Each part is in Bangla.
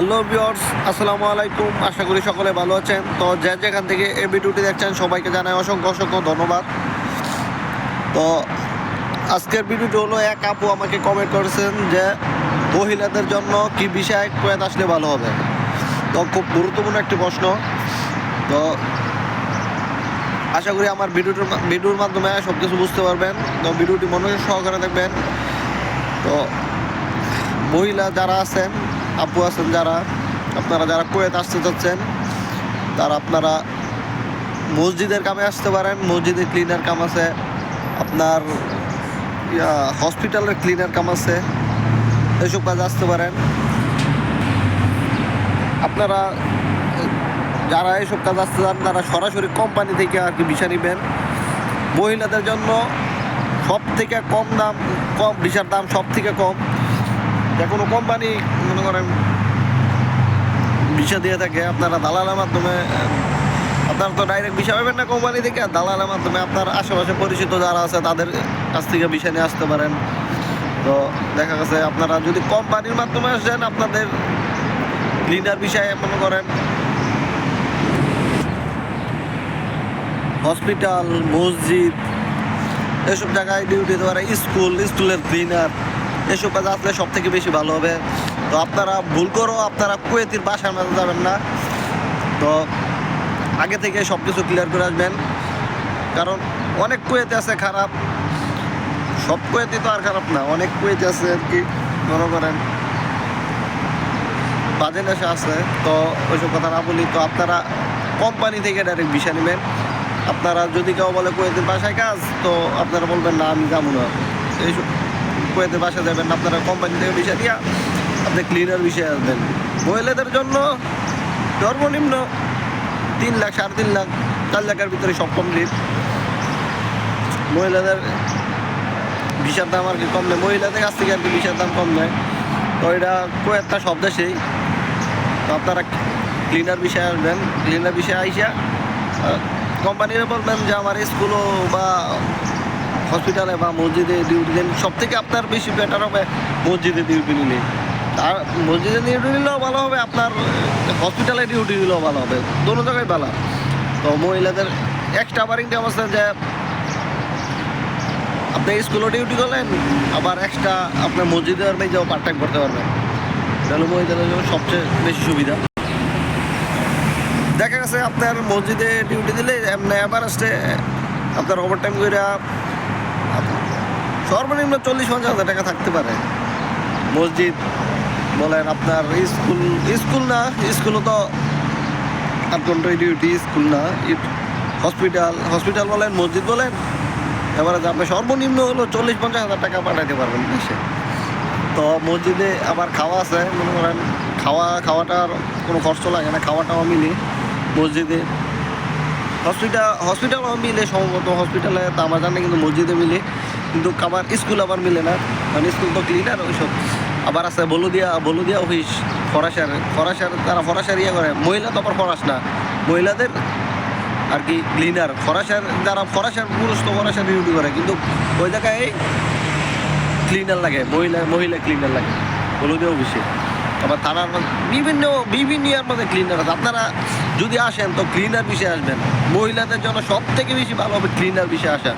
হ্যালো ভিউয়ার্স, আসসালামু আলাইকুম। আশা করি সকলে ভালো আছেন। তো যে যেখান থেকে এই ভিডিওটি দেখছেন, সবাইকে জানাই অসংখ্য অসংখ্য ধন্যবাদ। তো আজকের ভিডিওটি হলো, এক আপু আমাকে কমেন্ট করেছেন যে, মহিলাদের জন্য কি বিষয় প্রয়াত আসলে ভালো হবে? তো খুব গুরুত্বপূর্ণ একটি প্রশ্ন। তো আশা করি আমার ভিডিওটির ভিডিওর মাধ্যমে সব কিছু বুঝতে পারবেন। তো ভিডিওটি মনোযোগ সহকারে দেখবেন। তো মহিলা যারা আছেন আপু আছেন যারা, আপনারা যারা কুয়েত আসতে চাচ্ছেন তারা আপনারা মসজিদের কামে আসতে পারেন মসজিদের ক্লিনার কাম আছে, আপনার হসপিটালের ক্লিনার কাম আছে এইসব কাজে আসতে পারেন। আপনারা, যারা এইসব কাজ আসতে চান তারা সরাসরি কোম্পানি থেকে আর কি ভিসা নেবেন। মহিলাদের জন্য সব থেকে কম দাম, কম ভিসার দাম সব থেকে কম। যে কোনো কোম্পানি মনে করেন? ভিসা দিয়ে থাকে, আপনারা দালালের মাধ্যমে, আপনারা তো ডাইরেক্ট ভিসা পাবেন না কোম্পানি থেকে, দালালের মাধ্যমে আপনার আশেপাশে পরিচিত যারা আছে, তাদের কাছ থেকে ভিসা নিয়ে আসতে পারেন। তো দেখা গেছে, আপনারা যদি কোম্পানির মাধ্যমে আসেন, আপনাদের ক্লিনার বিষয়ে মনে করেন হসপিটাল মসজিদ, এসব জায়গায় ডিউটি দেওয়ার স্কুল স্কুলের ক্লিনার এসব কাজ আসলে সব থেকে বেশি ভালো হবে। তো আপনারা ভুল করো, আপনারা কুয়েতির বাসার মাঝে যাবেন না। তো আগে থেকে সব কিছু ক্লিয়ার করে আসবেন। কারণ অনেক কুয়েতে আছে খারাপ। সব কুয়েতি তো আর খারাপ না, অনেক কুয়েতে আছে আর কি, মনে করেন। বাজে নেশা আছে, তো ওইসব কথা না বলি। তো আপনারা কোম্পানি থেকে ডাইরেক্ট ভিসা নেবেন। আপনারা যদি কেউ বলে কুয়েতের বাসায় কাজ, তো আপনারা বলবেন, না, আমি যাব না। এইসব কুয়েতের বাসায় যাবেন আপনারা কোম্পানি থেকে ভিসা দিয়া আপনি ক্লিনার বিষয়ে আসবেন মহিলাদের জন্য সর্বনিম্ন তিন লাখ, সাড়ে তিন লাখ, চার লাখের ভিতরে সব কমপ্লিট মহিলাদের ভিসার দাম আর কি কম নেয়। মহিলাদের কাছ থেকে আর কি ভিসার দাম কম নেয়। তো এটা কয়েকটা সব দেশেই তো আপনারা ক্লিনার বিষয়ে আসবেন। ক্লিনার বিষয়ে আইসা কোম্পানিরা বলবেন যে আমার স্কুলও বা হসপিটালে বা মসজিদে ডিউটি দেন। সব থেকে আপনার বেশি বেটার হবে মসজিদে ডিউটি নিলে। আর মসজিদে ডিউটি নিলেও ভালো হবে, আপনার হসপিটালে ডিউটি নিলেও ভালো হবে, দোনো জায়গায় ভালো। তো মহিলাদের এক্সট্রা ইনকাম আছে যে আপনি স্কুলে ডিউটি করলেন, আবার এক্সট্রা আপনার মসজিদে মসজিদের মেয়েও পার্ট টাইম করতে পারবেন। তাহলে মহিলাদের জন্য সবচেয়ে বেশি সুবিধা। দেখা গেছে আপনার মসজিদে ডিউটি দিলে এমনি এভারেস্টে আপনার ওভার টাইম করে সর্বনিম্ন চল্লিশ পঞ্চাশ হাজার টাকা থাকতে পারে। মসজিদ বলেন, আপনার স্কুল স্কুল না স্কুলও তো আট ডিউটি স্কুল না হসপিটাল হসপিটাল বলেন, মসজিদ বলেন, এবারে আপনি সর্বনিম্ন হলো চল্লিশ, পঞ্চাশ হাজার টাকা পাঠাইতে পারবেন দেশে। তো মসজিদে আবার খাওয়া আছে, মনে করেন, খাওয়া, খাওয়াটার কোনো খরচ লাগে না, খাওয়াটাও মিলে মসজিদে। হসপিটাল হসপিটালও মিলে সম্ভবত হসপিটালে তো আমার জানে কিন্তু মসজিদে মিলে, কিন্তু আবার স্কুল আবার মিলে না মানে স্কুল তো ক্লিনার ওইসব। আবার আছে বলুদিয়া বলুদিয়া অফিস, ফরাসার ফরাসার তারা ফরাসার ইয়ে করে, মহিলা তো আবার ফরাস না। মহিলাদের আর কি ক্লিনার ফরাসার যারা ফরাসার পুরুষ তো ফরাসার ডিউটি করে, কিন্তু ওই জায়গায় ক্লিনার লাগে, মহিলা মহিলা ক্লিনার লাগে হলুদিয়া অফিসে। আবার থানার বিভিন্ন বিভিন্ন ইয়ার মধ্যে ক্লিনার আছে। আপনারা যদি আসেন, তো ক্লিনার বিষয়ে আসবেন। মহিলাদের জন্য সব থেকে বেশি ভালো হবে ক্লিনার বিষয়ে আসা।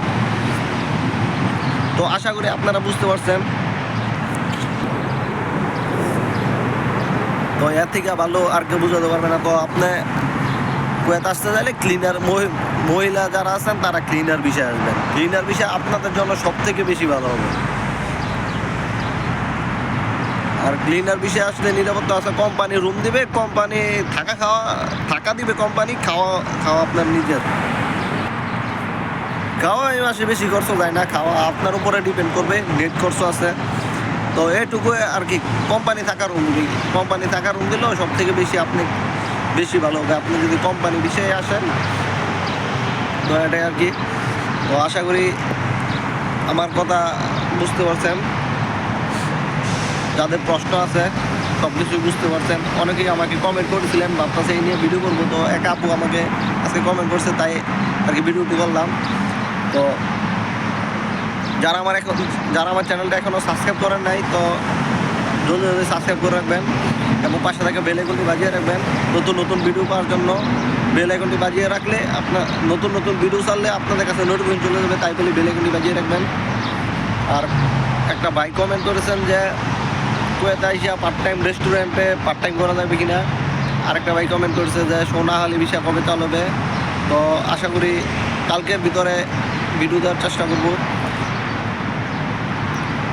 তো আশা করি আপনারা বুঝতে পারছেন। তো এর থেকে ভালো আর কেউ বুঝাতে পারবে না। তো আপনি কুয়েত আসতে চাইলে ক্লিনার মহিলা যারা আছেন, তারা ক্লিনার বিষয়ে আসবেন। ক্লিনার বিষয় আপনাদের জন্য সব থেকে বেশি ভালো হবে। আর ক্লিনার বিষয়ে আসলে নিরাপত্তা আছে কোম্পানি রুম দিবে কোম্পানি থাকা খাওয়া, থাকা দিবে কোম্পানি খাওয়া খাওয়া আপনার নিজের। খাওয়া এই মাসে বেশি খরচ যায় না, খাওয়া আপনার উপরে ডিপেন্ড করবে নেট খরচ আছে। তো এটুকু আর কি। কোম্পানি থাকা রুম কোম্পানি থাকা রুম দিলেও সব থেকে বেশি আপনি বেশি ভালো হবে। আপনি যদি কোম্পানি বিষয়ে আসেন, তো এটাই আর কি। তো আশা করি আমার কথা বুঝতে পারছেন। যাদের প্রশ্ন আছে সব কিছুই বুঝতে পারছেন। অনেকেই আমাকে কমেন্ট করেছিলেন, ভাবতেছে এই নিয়ে ভিডিও করব। তো এক আপু আমাকে আজকে কমেন্ট করছে, তাই আর কি ভিডিওটি করলাম। তো যারা আমার এখন যারা আমার চ্যানেলটা এখনও সাবস্ক্রাইব করেন নাই, তো জলদি জলদি সাবস্ক্রাইব করে রাখবেন এবং পাশে থাকা বেল বাজিয়ে রাখবেন। নতুন নতুন ভিডিও পাওয়ার জন্য বেল বাজিয়ে রাখলে আপনার নতুন নতুন ভিডিও ছাড়লে আপনাদের কাছে নোটিফিকেশন চলে যাবে, তাই বলে বেল বাজিয়ে রাখবেন। আর একটা ভাই কমেন্ট করেছেন যে, কুয়েতে আইসা পার্ট টাইম রেস্টুরেন্টে পার্ট টাইম করা যাবে কি কিনা? আরেকটা ভাই কমেন্ট করেছে যে সোনাহালি ভিসা কবে চালু হবে? তো আশা করি কালকের ভিতরে ভিডিও দেওয়ার চেষ্টা করব।